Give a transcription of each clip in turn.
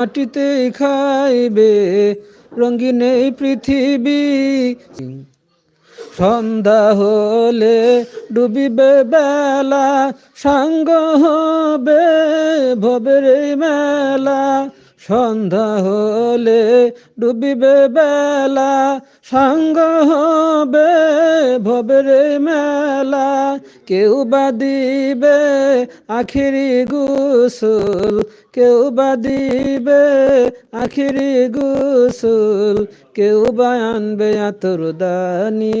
মাটিতে খাইবে, রঙিন এই পৃথিবী। সন্ধ্যা হলে ডুবিবে বেলা, সাঙ্গ হবে ভবের মেলা। সন্ধ্যা হলে ডুবিবে বেলা, সাঙ্গ হবে ভবের মেলা। কেউ বা দিবে আখিরি গুসুল? কেউ বা দিবে আখিরি গুসুল? কেউ বা আনবে আতর দানি?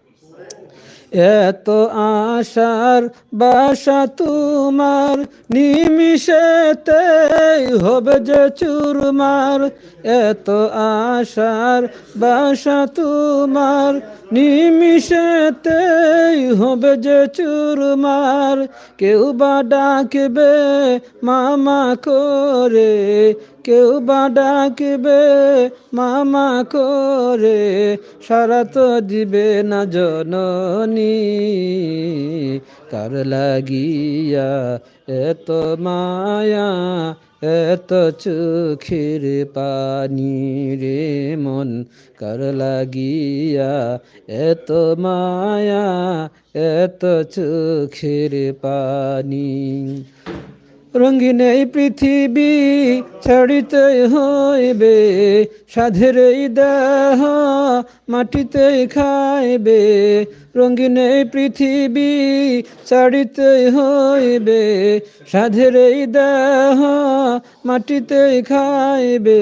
এত আশার বাসা তোমার নিমিশেতে হবে যে চুরমার। এত আশার বাসা তোমার নিমিশেতে হবে যে চুরমার। কেউ বা ডাকবে মামা করে কেউ বা ডাকবে, মামা করে সারা তো দিবে না জননী। কার লাগিয়া এত মায়া, এত চোখের পানি রে মন। কার লাগিয়া এত মায়া, এত চোখের পানি। রঙিন এই পৃথিবী ছাড়িতে হইবে, সাধের দেহ মাটিতে খাইবে। রঙিন এই পৃথিবী ছাড়িতে হইবে, সাধের দেহ মাটিতে খাইবে।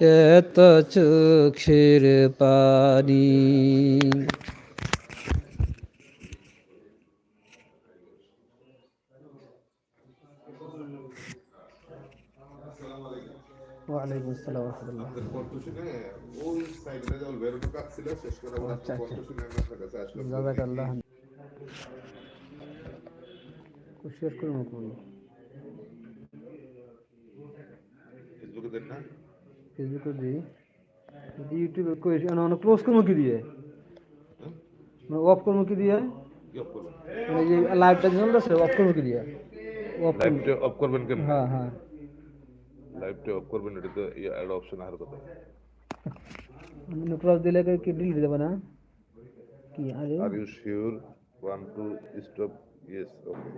এত চোখের পানি। ওয়ালাইকুম আসসালাম রহমতুল্লাহ আপনার কণ্ঠ শুনে ওই সাইডে যেমন বেরোনো কাজ ছিল শেষ করে আমরা আচ্ছা, করব ফেসবুকে দেন না? ফেসবুকে দিই ইউটিউবে কই মানে ক্লোজ করবো কি দিয়ে অফ করবো কি দিয়ে কি অফ করবেন মানে যে লাইভটা চলতেছে অফ করবো কি দিয়ে অফ লাইভটা অফ করবেন কেন হ্যাঁ হ্যাঁ লাইভটা অফ করবেন এটা তো অ্যাড অপশন আর কথা ক্লোজ দিলে কি ডিলিট দেবে না কি আরে are you sure one two stop yes okay